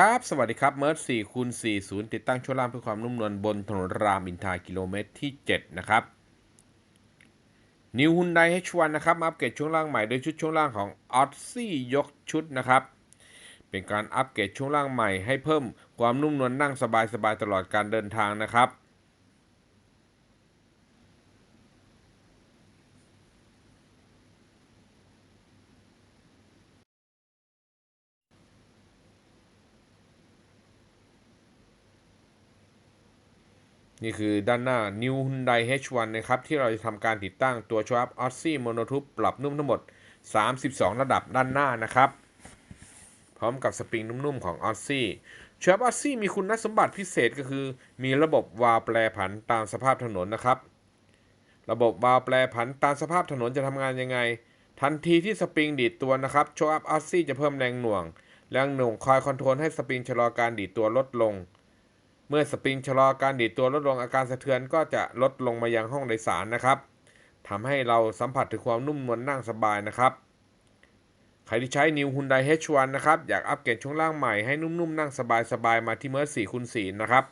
ครับ สวัสดีครับ เมิร์ด4คูณ40ติดตั้งช่วงล่างเพื่อความนุ่มนวลบนถนนรามอินทรากิโลเมตรที่ 7 นะครับ นิวฮุนไดฮิชวันนะครับอัปเกรดช่วงล่างใหม่โดยชุดช่วงล่างของ o d s y ยกชุดนะครับ เป็นการอัปเกรดช่วงล่างใหม่ให้เพิ่มความนุ่มนวลนั่งสบายๆตลอดการเดินทางนะครับ นี่คือด้านหน้า New Hyundai H1 นะครับ ที่เราจะทำการติดตั้งตัวช w อัพ Aussie Monotube ปรับนุ่มทั้งหมด 32 ระดับด้านหน้านะครับ พร้อมกับสปริงนุ่มๆของ Aussie ช w อัพ Aussie มีคุณสมบัติพิเศษก็คือ มีระบบวาล์วแปรผันตามสภาพถนนนะครับ ระบบวาล์วแปรผันตามสภาพถนนจะทำงานยังไง ทันทีที่สปริงดีดตัวนะครับช w อัพ Aussie จะเพิ่มแรงหน่วง แรงหน่วงคอยคอนโทรลให้สปริงชะลอการดีดตัวลดลง เมื่อสปริงชะลอการดีดตัวลดลงอาการสะเทือนก็จะลดลงมายังห้องโดยสารนะครับทำให้เราสัมผัสถึงความนุ่มนวลนั่งสบายนะครับ ใครที่ใช้ New Hyundai H1 นะครับ อยากอัปเกรดช่วงล่างใหม่ให้นุ่มๆนั่งสบายๆมาที่เมอร์4คูณ4นะครับ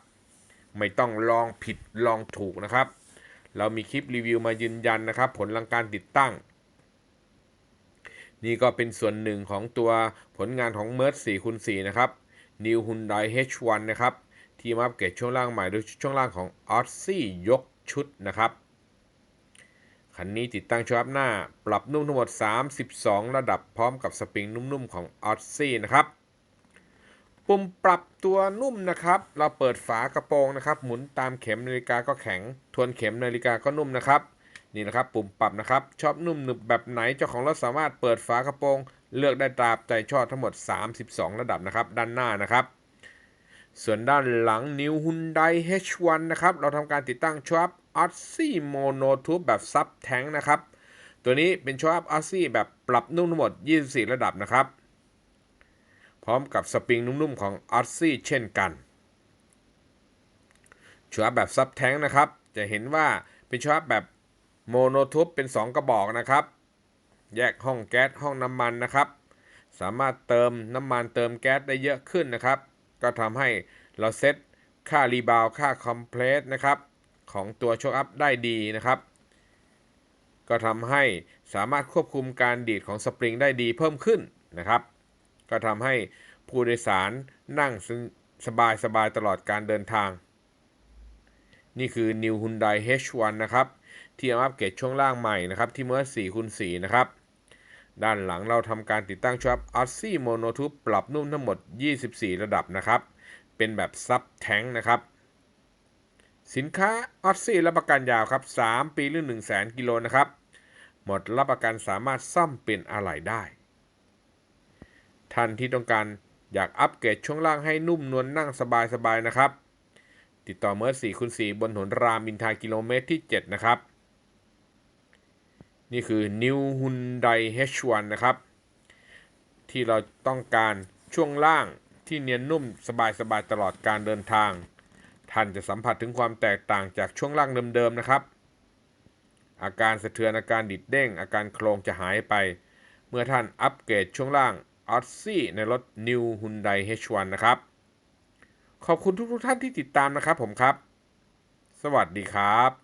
ไม่ต้องลองผิดลองถูกนะครับ เรามีคลิปรีวิวมายืนยันนะครับ ผลลังการติดตั้ง นี่ก็เป็นส่วนหนึ่งของตัวผลงานของ m e r 4คูณ4นะครับ New Hyundai H1 นะครับ ที่มาอัปเกรดช่วงล่างใหม่โดยช่วงล่างของ o d s y ยกชุดนะครับ คันนี้ติดตั้งช่วงอัพหน้า ปรับนุ่มทั้งหมด 32 ระดับพร้อมกับสปริงนุ่มๆของ o d s y นะครับปุ่มปรับตัวนุ่มนะครับ เราเปิดฝากระโปรงนะครับ หมุนตามเข็มนาฬิกาก็แข็ง ทวนเข็มนาฬิกาก็นุ่มนะครับ นี่นะครับ ปุ่มปรับนะครับ ชอบนุ่มหนึบแบบไหน เจ้าของรถสามารถเปิดฝากระโปรง เลือกได้ตามใจชอบทั้งหมด 32 ระดับนะครับ ด้านหน้านะครับ ส่วนด้านหลัง New Hyundai H1 นะครับ เราทำการติดตั้งชับ Aussie Monotube แบบซับแทงนะครับ ตัวนี้เป็นชับ Aussie แบบปรับนุ่มทั้งหมด 24 ระดับนะครับ พร้อมกับสปริงนุ่มๆของ Aussie เช่นกันชับแบบซับแทงนะครับ จะเห็นว่าเป็นชับแบบโมโนทูบเป็น 2 กระบอกนะครับ แยกห้องแก๊สห้องน้ำมันนะครับ สามารถเติมน้ำมันเติมแก๊สได้เยอะขึ้นนะครับ ก็ทำให้เราเซตค่ารีบาวค่าคอมเพลสนะครับของตัวโชคอัพได้ดีนะครับ ก็ทำให้สามารถควบคุมการดีดของสปริงได้ดีเพิ่มขึ้นนะครับ ก็ทำให้ผู้โดยสารนั่งสบายสบายตลอดการเดินทาง นี่คือ New Hyundai H1 นะครับ ที่อัปเกรดช่วงล่างใหม่นะครับ ที่เมื่อ4คูณ4นะครับ ด้านหลังเราทำการติดตั้งชับ Aussie Monotube ปรับนุ่มทั้งหมด 24 ระดับนะครับ เป็นแบบซับแทงนะครับ สินค้า Aussie รับประกันยาวครับ 3 ปีหรือ 1 0 0 0 0 0กิโลนะครับ หมดรับประกันสามารถซ่อมเปลี่ยนอะไหล่ได้ ท่านที่ต้องการอยากอัปเกรดช่วงล่างให้นุ่มนวลนั่งสบายๆนะครับ ติดต่อเมื่อ4คูณ4บนถนนรามอินทากิโลเมตรที่ 7 นะครับ นี่คือ New Hyundai H1 นะครับ ที่เราต้องการช่วงล่างที่เนียนนุ่มสบายๆตลอดการเดินทาง ท่านจะสัมผัสถึงความแตกต่างจากช่วงล่างเดิมๆนะครับ อาการสะเทือนอาการดิดเด้ง อาการโครงจะหายไป เมื่อท่านอัปเกรดช่วงล่าง o d s y ในรถ New Hyundai H1 นะครับ ขอบคุณทุกๆท่านที่ติดตามนะครับผมครับ สวัสดีครับ